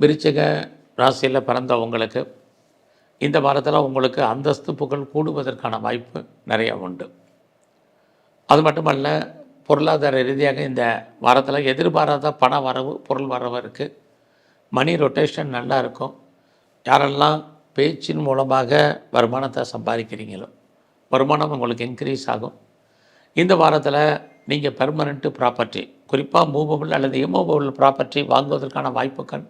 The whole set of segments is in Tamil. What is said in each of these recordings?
விருச்சிக ராசியில் பிறந்த உங்களுக்கு இந்த வாரத்தில் உங்களுக்கு அந்தஸ்து புகழ் கூடுவதற்கான வாய்ப்பு நிறைய உண்டு. அது மட்டுமல்ல பொருளாதார ரீதியாக இந்த வாரத்தில் எதிர்பாராத பண வரவு பொருள் வரவு இருக்குது மணி ரொட்டேஷன் நல்லா இருக்கும். யாரெல்லாம் பேச்சின் மூலமாக வருமானத்தை சம்பாதிக்கிறீங்களோ வருமானம் உங்களுக்கு இன்க்ரீஸ் ஆகும். இந்த வாரத்தில் நீங்கள் பெர்மனண்ட்டு ப்ராப்பர்ட்டி குறிப்பாக மூவபிள் அல்லது இம்மூவபிள் ப்ராப்பர்ட்டி வாங்குவதற்கான வாய்ப்புகள்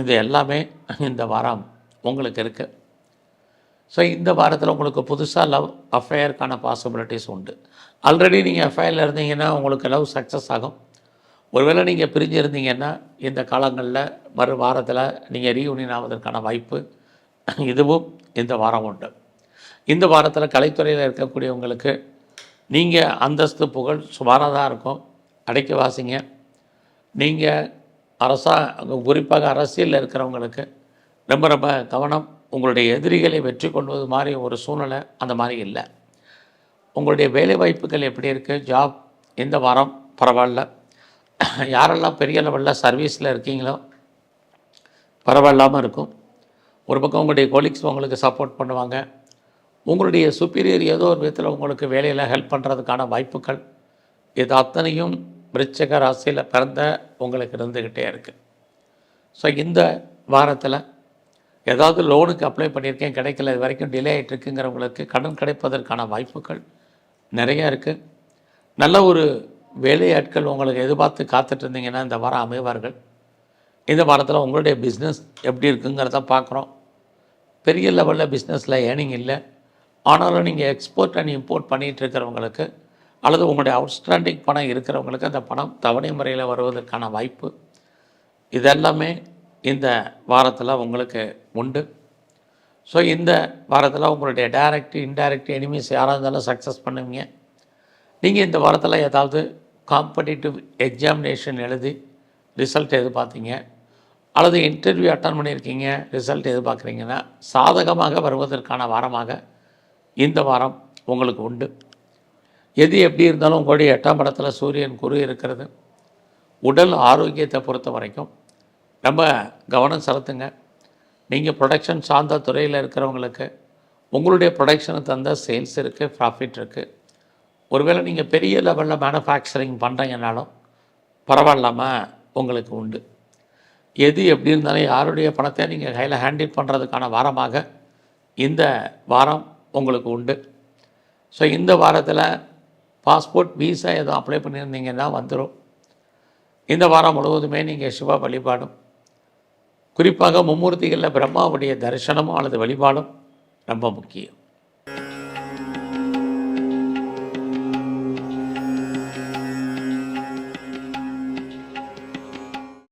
இது எல்லாமே இந்த வாரம் உங்களுக்கு இருக்குது ஸோ இந்த வாரத்தில் உங்களுக்கு புதுசாக லவ் அஃபேயருக்கான பாசிபிலிட்டிஸ் உண்டு. ஆல்ரெடி நீங்கள் அஃபேரில் இருந்தீங்கன்னா உங்களுக்கு லவ் சக்ஸஸ் ஆகும். ஒருவேளை நீங்கள் பிரிஞ்சு இருந்தீங்கன்னா இந்த காலங்களில் மறு வாரத்தில் நீங்கள் ரீயூனியன் ஆவதற்கான வாய்ப்பு இதுவும் இந்த வாரம் உண்டு. இந்த வாரத்தில் கலைத்துறையில் இருக்கக்கூடியவங்களுக்கு நீங்கள் அந்தஸ்து புகழ் சுமாராக தான் இருக்கும். அடைக்க வாசிங்க. நீங்கள் அரசா குறிப்பாக அரசியலில் இருக்கிறவங்களுக்கு ரொம்ப ரொம்ப கவனம் உங்களுடைய எதிரிகளை வெற்றி கொள்வது மாதிரி ஒரு சூழ்நிலை அந்த மாதிரி இல்லை. உங்களுடைய வேலை வாய்ப்புகள் எப்படி இருக்குது ஜாப் எந்த வாரம் பரவாயில்ல. யாரெல்லாம் பெரிய லெவலில் சர்வீஸில் இருக்கீங்களோ பரவாயில்லாமல் இருக்கும். ஒரு பக்கம் உங்களுடைய கொலீக்ஸ் உங்களுக்கு சப்போர்ட் பண்ணுவாங்க. உங்களுடைய சுப்பீரியர் ஏதோ ஒரு விதத்தில் உங்களுக்கு வேலையில் ஹெல்ப் பண்ணுறதுக்கான வாய்ப்புகள் இது அத்தனையும் விருச்சிக ராசியில் பிறந்த உங்களுக்கு இருந்துக்கிட்டே இருக்குது ஸோ இந்த வாரத்தில் ஏதாவது லோனுக்கு அப்ளை பண்ணியிருக்கேன் கிடைக்கல இது வரைக்கும் டிலே ஆகிட்டு இருக்குங்கிறவங்களுக்கு கடன் கிடைப்பதற்கான வாய்ப்புகள் நிறையா இருக்குது நல்ல ஒரு வேலையாட்கள் உங்களுக்கு எதிர்பார்த்து காத்துட்டு இருந்தீங்கன்னா இந்த வாரம் அமைவார்கள். இந்த வாரத்தில் உங்களுடைய பிஸ்னஸ் எப்படி இருக்குங்கிறத பார்க்குறோம். பெரிய லெவலில் பிஸ்னஸில் ஏர்னிங் இல்லை. ஆனாலும் நீங்கள் எக்ஸ்போர்ட் அண்ட் இம்போர்ட் பண்ணிகிட்டு இருக்கிறவங்களுக்கு அல்லது உங்களுடைய அவுட்ஸ்டாண்டிங் பணம் இருக்கிறவங்களுக்கு அந்த பணம் தவணை முறையில் வருவதற்கான வாய்ப்பு. இதெல்லாமே இந்த வாரத்தில் உங்களுக்கு உண்டு. ஸோ இந்த வாரத்தில் உங்களுடைய டைரக்ட் இன்டைரக்ட் எனிமீஸ் யாராக இருந்தாலும் சக்ஸஸ் பண்ணுவீங்க. நீங்கள் இந்த வாரத்தில் ஏதாவது காம்படிட்டிவ் எக்ஸாமினேஷன் எழுதி ரிசல்ட் எதிர்பார்த்தீங்க. அல்லது இன்டர்வியூ அட்டன் பண்ணியிருக்கீங்க ரிசல்ட் எதிர்பார்க்குறீங்கன்னா சாதகமாக வருவதற்கான வாரமாக இந்த வாரம் உங்களுக்கு உண்டு. எது எப்படி இருந்தாலும் உங்களுடைய எட்டாம் இடத்துல சூரியன் குரு இருக்கிறது. உடல் ஆரோக்கியத்தை பொறுத்த வரைக்கும் ரொம்ப கவனம் செலுத்துங்க. நீங்கள் ப்ரொடக்ஷன் சார்ந்த துறையில் இருக்கிறவங்களுக்கு உங்களுடைய ப்ரொடக்ஷனை தந்த சேல்ஸ் இருக்குது ப்ராஃபிட் இருக்குது ஒருவேளை நீங்கள் பெரிய லெவலில் மேனுஃபேக்சரிங் பண்ணுறீங்கனாலும் பரவாயில்லாமல் உங்களுக்கு உண்டு. எது எப்படி இருந்தாலும் யாருடைய பணத்தை நீங்கள் கையில் ஹேண்டில் பண்ணுறதுக்கான வாரமாக இந்த வாரம் உங்களுக்கு உண்டு. ஸோ இந்த வாரத்தில் பாஸ்போர்ட் வீசா எதுவும் அப்ளை பண்ணியிருந்தீங்கன்னா வந்துடும் இந்த வாரம் முழுவதுமே நீங்கள் சிவ வழிபாடும். குறிப்பாக மும்மூர்த்திகளில் பிரம்மாவுடைய தரிசனமும் அல்லது வழிபாடும் ரொம்ப முக்கியம்.